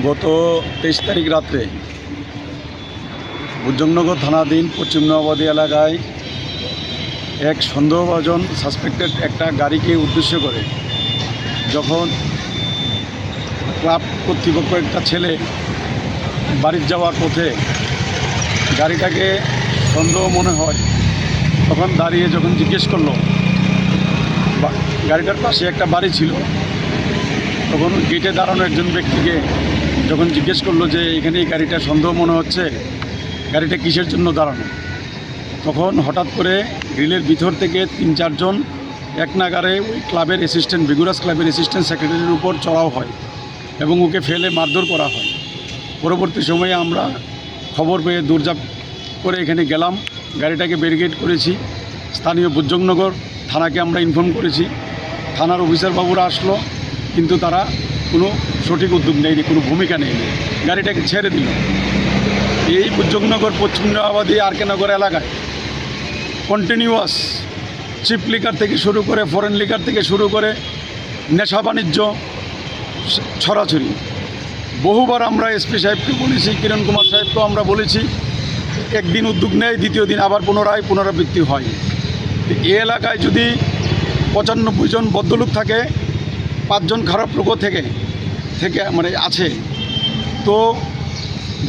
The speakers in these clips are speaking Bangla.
গত তেইশ তারিখ রাত্রে বুজংনগর থানাধীন পশ্চিম নবাবাদী এলাকায় এক সন্দেহভাজন সাসপেক্টেড একটা গাড়িকে উদ্দেশ্য করে যখন ক্লাব কর্তৃপক্ষ একটা ছেলে বাড়ির যাওয়ার পথে গাড়িটাকে সন্দেহ মনে হয়, তখন দাঁড়িয়ে যখন জিজ্ঞেস করল গাড়িটার পাশে একটা বাড়ি ছিল, তখন গেটে দাঁড়ানো একজন ব্যক্তিকে যখন জিজ্ঞেস করল যে এখানে এই গাড়িটা সন্দেহ মনে হচ্ছে, গাড়িটা কিসের জন্য দাঁড়ানো? তখন হঠাৎ করে গ্রিলের ভিতর থেকে তিন চারজন এক নাগারে ওই ক্লাবের অ্যাসিস্ট্যান্ট বিগুরাস ক্লাবের অ্যাসিস্ট্যান্ট সেক্রেটারির উপর চড়াও হয় এবং ওকে ফেলে মারধর করা হয়। পরবর্তী সময়ে আমরা খবর পেয়ে দৌড়ঝাঁপ করে এখানে গেলাম। গাড়িটাকে ব্যারিকেড করেছি। স্থানীয় বুজ্জংনগর থানাকে আমরা ইনফর্ম করেছি। থানার অফিসার বাবুরা আসলো, কিন্তু তারা কোনো সঠিক উদ্যোগ নেয়নি, কোনো ভূমিকা নেয়নি। গাড়িটাকে ছেড়ে দিল। এই বুজ্জংনগর পশ্চিমবাদী আরকেনগর এলাকায় কন্টিনিউয়াস চিপ লিকার থেকে শুরু করে ফরেন লিকার থেকে শুরু করে নেশা বাণিজ্য, ছড়াছড়ি। বহুবার আমরা এসপি সাহেবকে বলেছি, কিরণ কুমার সাহেবকেও আমরা বলেছি, একদিন উদ্যোগ নেয়, দ্বিতীয় দিন আবার পুনরায় পুনরাবৃত্তি হয়। এ এলাকায় যদি পঁচানব্বই জন বদ্ধলোক থাকে, পাঁচজন খারাপ লোকও থেকে থেকে মানে আছে। তো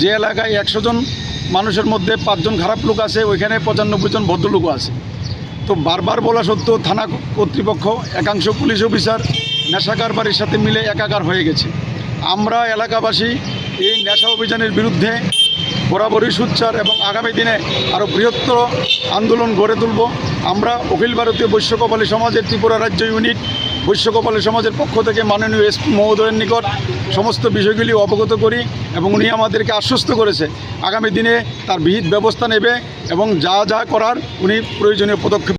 যে এলাকায় একশো জন মানুষের মধ্যে পাঁচজন খারাপ লোক আছে, ওইখানে পঁচানব্বই জন ভদ্রলোকও আছে। তো বারবার বলা সত্ত্বেও থানা কর্তৃপক্ষ, একাংশ পুলিশ অফিসার, নেশা কারবারির সাথে মিলে একাকার হয়ে গেছে। আমরা এলাকাবাসী এই নেশা অভিযানের বিরুদ্ধে বরাবরই সুচ্চার এবং আগামী দিনে আরও বৃহত্তর আন্দোলন গড়ে তুলব। আমরা অখিল ভারতীয় বৈশ্য কপালী সমাজের ত্রিপুরা রাজ্য ইউনিট বৈশ্য কপালী সমাজের পক্ষ থেকে মাননীয় এসপি মহোদয়ের নিকট সমস্ত বিষয়গুলি অবগত করি এবং উনি আমাদেরকে আশ্বস্ত করেছে। আগামী দিনে তার বিহিত ব্যবস্থা নেবে এবং যা যা করার উনি প্রয়োজনীয় পদক্ষেপ